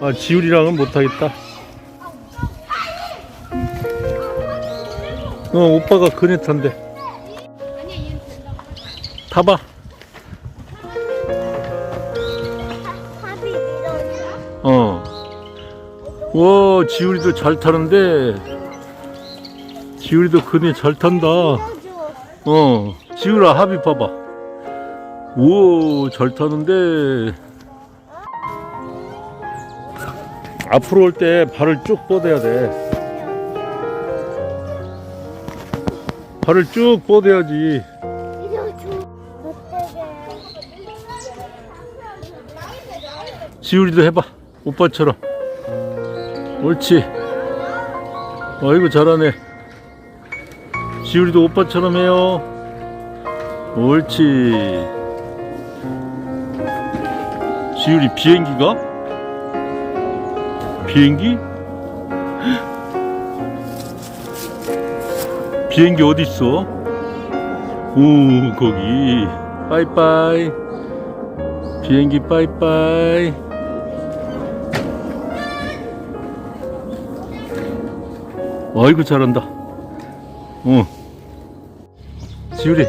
아, 지율이랑은 못하겠다. 어, 오빠가 그네 탄대. 타봐. 합이. 어. 와, 지율이도 잘 타는데. 지율이도 그네 잘 탄다. 어, 지율아, 합의 봐봐. 오, 잘 타는데. 앞으로 올 때 발을 쭉 뻗어야 돼. 발을 쭉 뻗어야지. 지율이도 해봐. 오빠처럼. 옳지. 어이구, 잘하네. 지율이도 오빠처럼 해요. 옳지. 지율이 비행기가? 비행기? 비행기 어디 있어? 오, 거기. 빠이빠이. 비행기 빠이빠이. 어이구 잘한다. 어. 지율이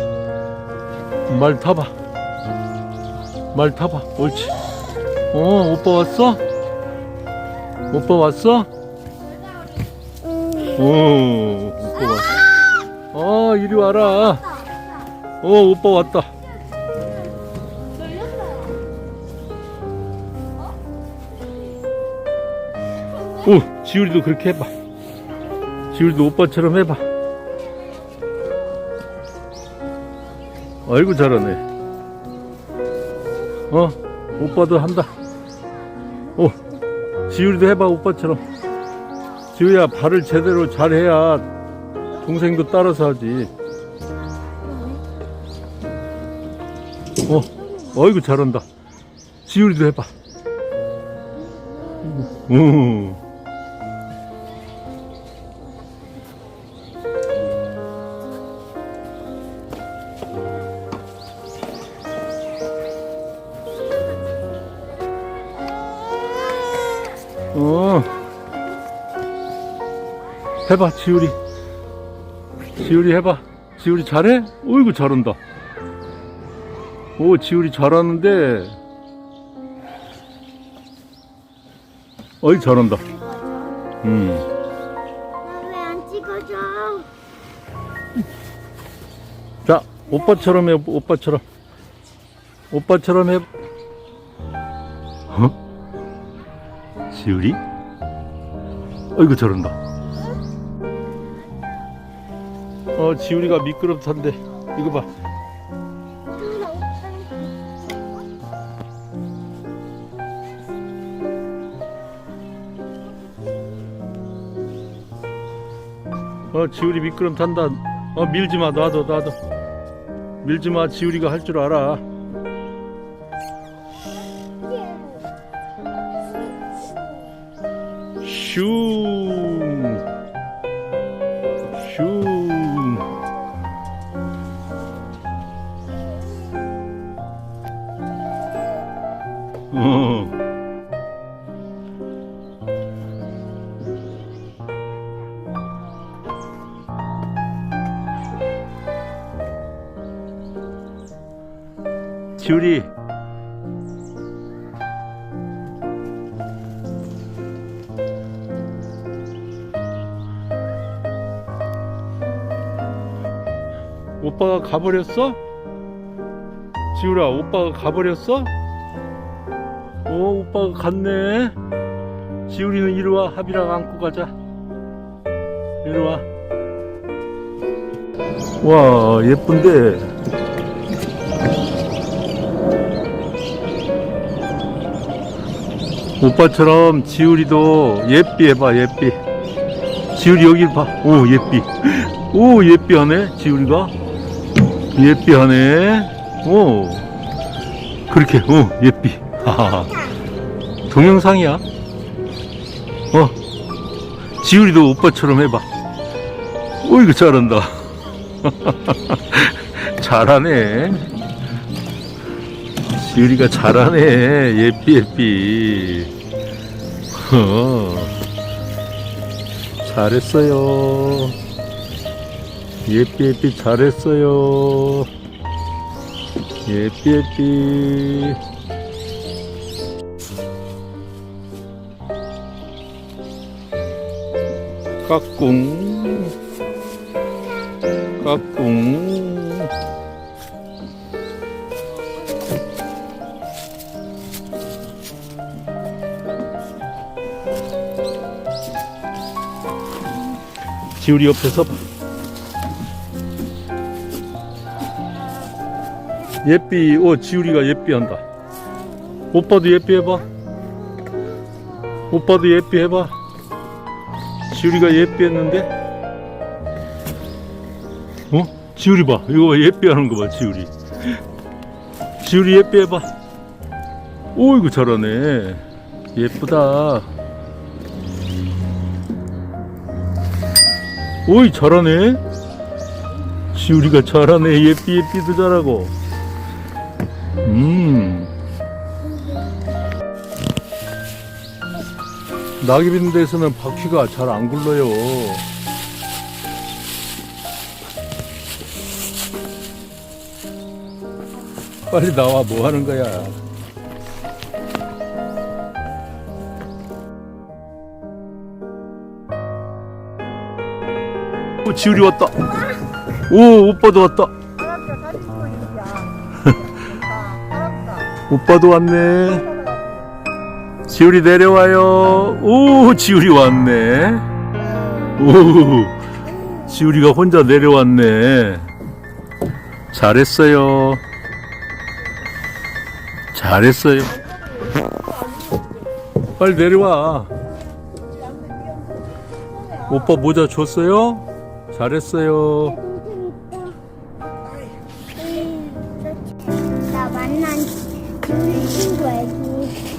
말 타봐. 말 타봐. 옳지. 어 오빠 왔어? 오빠 왔어? 어 오빠 왔어. 어 이리 와라. 어 오빠 왔다. 오 지율이도 그렇게 해봐. 지율도 오빠처럼 해봐. 아이고 잘하네. 어, 오빠도 한다. 오, 지율이도 해봐 오빠처럼. 지율이야 발을 제대로 잘 해야 동생도 따라서 하지. 어, 어이구 잘한다. 지율이도 해봐. 오. 어. 해봐, 지율이. 지율이 해봐. 지율이 잘해? 어이구, 잘한다. 오, 지율이 잘하는데. 어이, 잘한다. 음. 나왜안 찍어줘? 자, 오빠처럼 해, 오빠처럼. 오빠처럼 해. 어? 지율이? 어이구, 저런다. 어, 지율이가 미끄럽단데. 이거 봐. 어, 지율이 미끄럼 탄다. 어, 밀지 마. 놔둬, 놔둬. 밀지 마. 지율이가 할 줄 알아. 슝. 슝. 어. 지율 오빠가 가버렸어? 지율아, 오빠가 가버렸어? 오, 오빠가 갔네. 지율이는 이리 와. 합이랑 안고 가자. 이리 와. 와, 예쁜데. 오빠처럼 지율이도 예삐 해봐, 예삐. 지율이 여길 봐. 오, 예삐. 오, 예삐 하네, 지율이가. 예삐 하네. 오. 그렇게, 오, 예삐. 하하하. 동영상이야. 어. 지율이도 오빠처럼 해봐. 오, 이거 잘한다. 잘하네. 지율이가 잘하네. 예삐, 예삐. 어, 잘했어요. 예삐 예삐 잘했어요. 예삐 예삐. 까꿍. 까꿍. 지우리 옆에서 예삐, 오, 지우리가 예삐 한다. 오빠도 예삐 해봐. 오빠도 예삐 해봐. 지우리가 예삐 했는데? 어? 지우리 봐. 이거 봐. 예삐 하는 거 봐, 지우리. 지우리 예삐 해봐. 오, 이거 잘하네. 예쁘다. 오이, 잘하네. 지우리가 잘하네. 예삐, 예삐도 잘하고. 음. 낙엽 있는 데서는 바퀴가 잘 안 굴러요. 빨리 나와, 뭐 하는 거야? 오, 지우리 왔다. 오, 오빠도 왔다. 오빠도 왔네. 지우리 내려와요. 오, 지우리 왔네. 오, 지우리가 혼자 내려왔네. 잘했어요. 잘했어요. 빨리 내려와. 오빠 모자 줬어요? 잘했어요.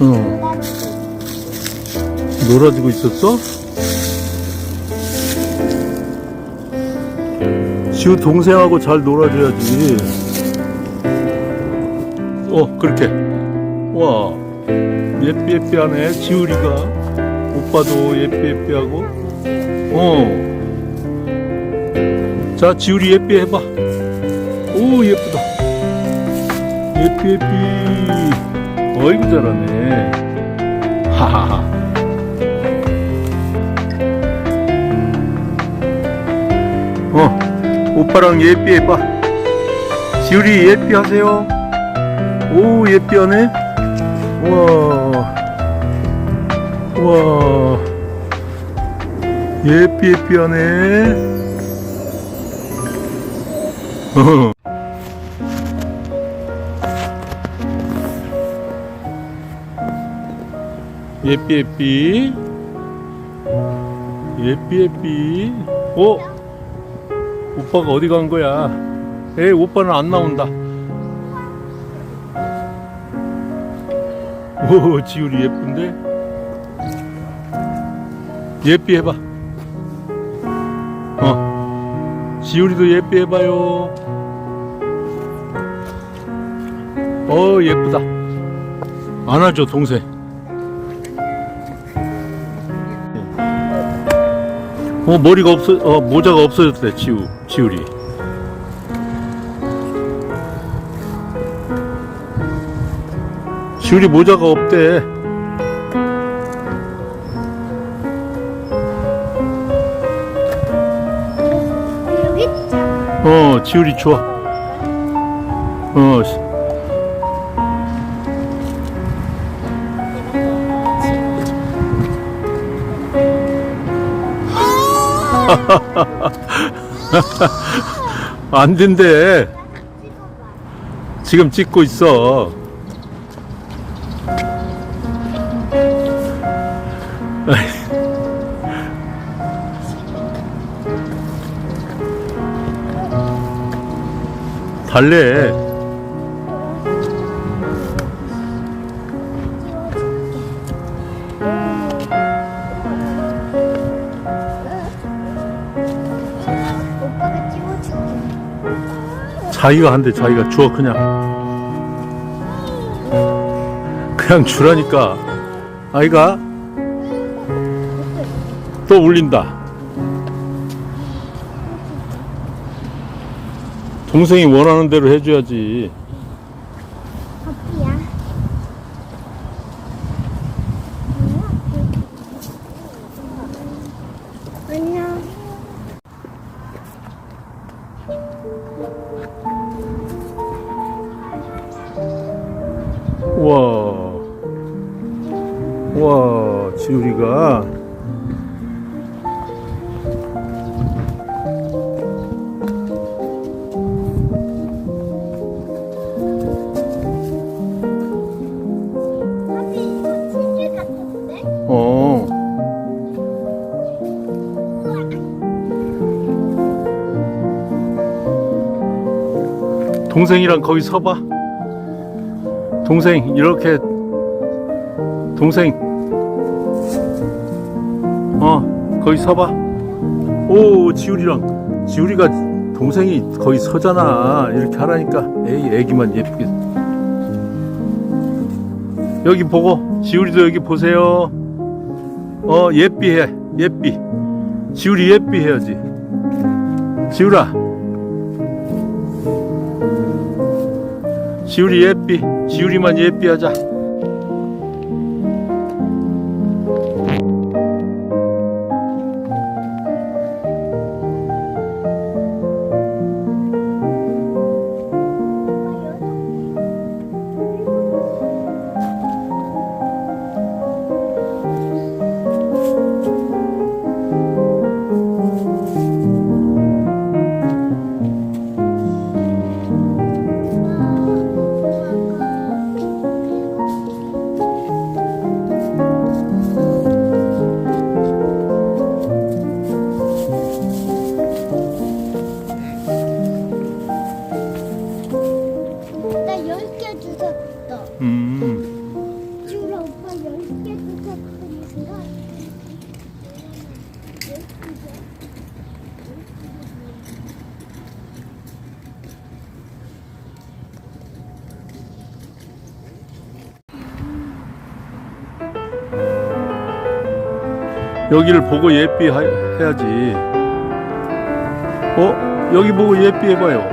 응. 놀아주고 있었어? 지우 동생하고 잘 놀아줘야지. 어, 그렇게. 와, 예삐 예삐하네. 지우리가. 오빠도 예삐 예삐하고. 어. 자, 지우리 예삐 해봐. 오, 예쁘다. 예삐 예삐. 어이구 잘하네. 하하하. 어, 오빠랑 예삐 해봐. 지우리 예삐 하세요. 오, 예삐 하네. 우와. 우와. 예삐 예삐 하네. 예삐 예삐. 예삐 예삐. 어? 오빠가 어디 간 거야? 에이 오빠는 안 나온다. 오 지율이 예쁜데? 예삐 해봐. 어. 지율이도 예삐 해봐요. 어 예쁘다. 안아줘 동생 어 머리가 없어 어 모자가 없어졌대 지우 지우리. 지우리 모자가 없대. 여기 어 지우리 좋아. 어 안 된대. 지금 찍고 있어. 달래 자기가 한대 자기가 주워 그냥 그냥 주라니까 아이가 또 울린다. 동생이 원하는 대로 해줘야지. 우와. 우와, 지우리가. 이거 같은데? 어. 동생이랑 거기 서봐. 동생, 이렇게. 동생. 어, 거기 서봐. 오, 지우리랑. 지우리가 동생이 거기 서잖아. 이렇게 하라니까. 에이, 애기만 예쁘게. 여기 보고. 지우리도 여기 보세요. 어, 예삐해. 예삐. 지우리 예삐 해야지. 지우라. 지우리 예삐. 지우리만 예삐 하자. 여기를 보고 예삐 하- 해야지. 어? 여기 보고 예삐 해봐요.